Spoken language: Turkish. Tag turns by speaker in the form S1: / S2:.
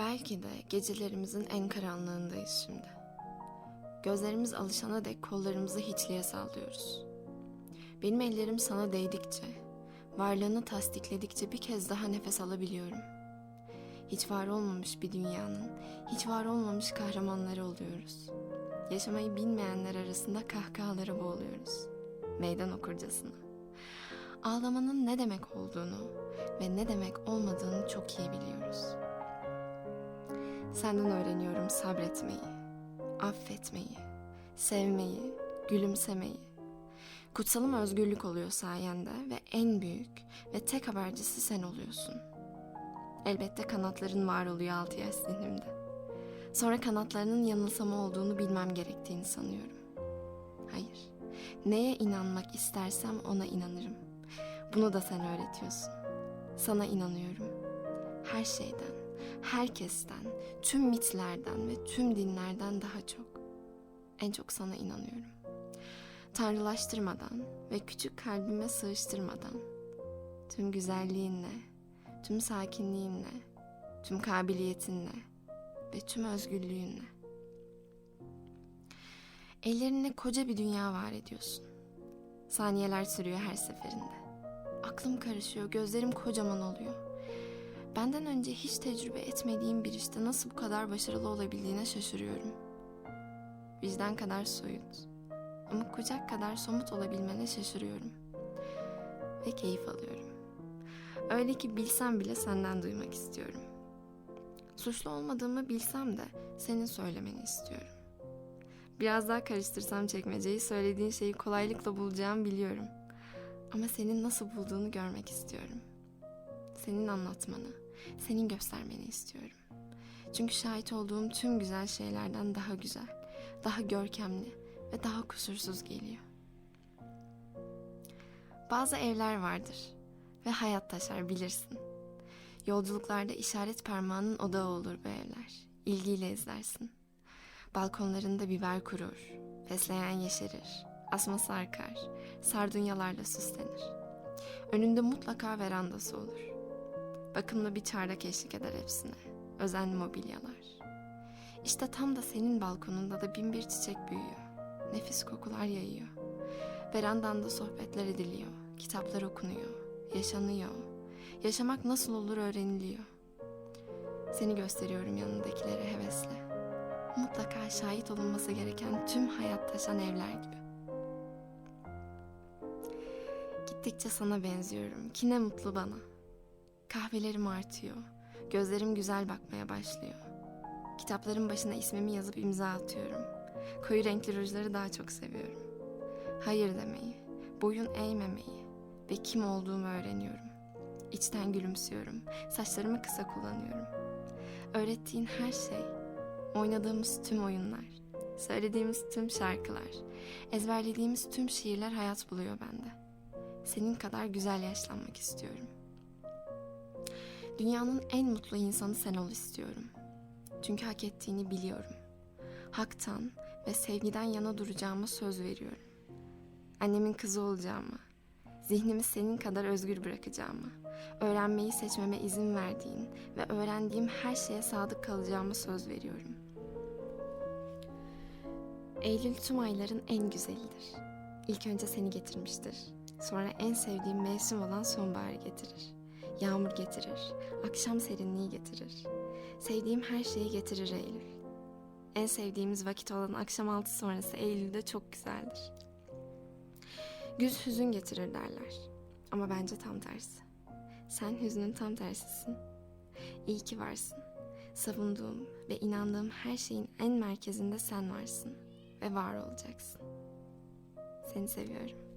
S1: Belki de gecelerimizin en karanlığındayız şimdi. Gözlerimiz alışana dek kollarımızı hiçliğe sallıyoruz. Benim ellerim sana değdikçe, varlığını tasdikledikçe bir kez daha nefes alabiliyorum. Hiç var olmamış bir dünyanın, hiç var olmamış kahramanları oluyoruz. Yaşamayı bilmeyenler arasında kahkahalara boğuluyoruz. Meydan okurcasına. Ağlamanın ne demek olduğunu ve ne demek olmadığını çok iyi biliyoruz. Senden öğreniyorum sabretmeyi, affetmeyi, sevmeyi, gülümsemeyi. Kutsalım özgürlük oluyor sayende ve en büyük ve tek habercisi sen oluyorsun. Elbette kanatların var oluyor altı yaş zihnimde. Sonra kanatlarının yanılsama olduğunu bilmem gerektiğini sanıyorum. Hayır, neye inanmak istersem ona inanırım. Bunu da sen öğretiyorsun. Sana inanıyorum. Her şeyden, herkesten, tüm mitlerden ve tüm dinlerden daha çok. En çok sana inanıyorum. Tanrılaştırmadan ve küçük kalbime sığıştırmadan, tüm güzelliğinle, tüm sakinliğinle, tüm kabiliyetinle ve tüm özgürlüğünle. Ellerinle koca bir dünya var ediyorsun. Saniyeler sürüyor her seferinde. Aklım karışıyor, gözlerim kocaman oluyor. Benden önce hiç tecrübe etmediğim bir işte nasıl bu kadar başarılı olabildiğine şaşırıyorum. Vicdan kadar soyut ama kucak kadar somut olabilmene şaşırıyorum. Ve keyif alıyorum. Öyle ki bilsem bile senden duymak istiyorum. Suçlu olmadığımı bilsem de senin söylemeni istiyorum. Biraz daha karıştırsam çekmeceyi söylediğin şeyi kolaylıkla bulacağımı biliyorum. Ama senin nasıl bulduğunu görmek istiyorum. Senin anlatmanı, senin göstermeni istiyorum. Çünkü şahit olduğum tüm güzel şeylerden daha güzel, daha görkemli ve daha kusursuz geliyor. Bazı evler vardır ve hayat taşar bilirsin. Yolculuklarda işaret parmağının odağı olur bu evler. İlgiyle izlersin. Balkonlarında biber kurur, fesleğen yeşerir, asma sarkar, sardunyalarla süslenir. Önünde mutlaka verandası olur. Bakımlı bir çardak eşlik eder hepsine. Özenli mobilyalar. İşte tam da senin balkonunda da bin bir çiçek büyüyor. Nefis kokular yayıyor. Verandanda sohbetler ediliyor. Kitaplar okunuyor. Yaşanıyor. Yaşamak nasıl olur öğreniliyor. Seni gösteriyorum yanındakilere hevesle. Mutlaka şahit olunması gereken tüm hayat taşan evler gibi. Gittikçe sana benziyorum. Ki ne mutlu bana. Kahvelerim artıyor. Gözlerim güzel bakmaya başlıyor. Kitapların başına ismimi yazıp imza atıyorum. Koyu renkli rujları daha çok seviyorum. Hayır demeyi, boyun eğmemeyi ve kim olduğumu öğreniyorum. İçten gülümsüyorum. Saçlarımı kısa kullanıyorum. Öğrettiğin her şey, oynadığımız tüm oyunlar, söylediğimiz tüm şarkılar, ezberlediğimiz tüm şiirler hayat buluyor bende. Senin kadar güzel yaşlanmak istiyorum. Dünyanın en mutlu insanı sen ol istiyorum. Çünkü hak ettiğini biliyorum. Haktan ve sevgiden yana duracağıma söz veriyorum. Annemin kızı olacağımı, zihnimi senin kadar özgür bırakacağımı, öğrenmeyi seçmeme izin verdiğin ve öğrendiğim her şeye sadık kalacağıma söz veriyorum. Eylül tüm ayların en güzelidir. İlk önce seni getirmiştir. Sonra en sevdiğim mevsim olan sonbaharı getirir. Yağmur getirir, akşam serinliği getirir. Sevdiğim her şeyi getirir Eylül. En sevdiğimiz vakit olan akşam altı sonrası Eylül'de çok güzeldir. Güz hüzün getirir derler. Ama bence tam tersi. Sen hüznün tam tersisin. İyi ki varsın. Savunduğum ve inandığım her şeyin en merkezinde sen varsın ve var olacaksın. Seni seviyorum.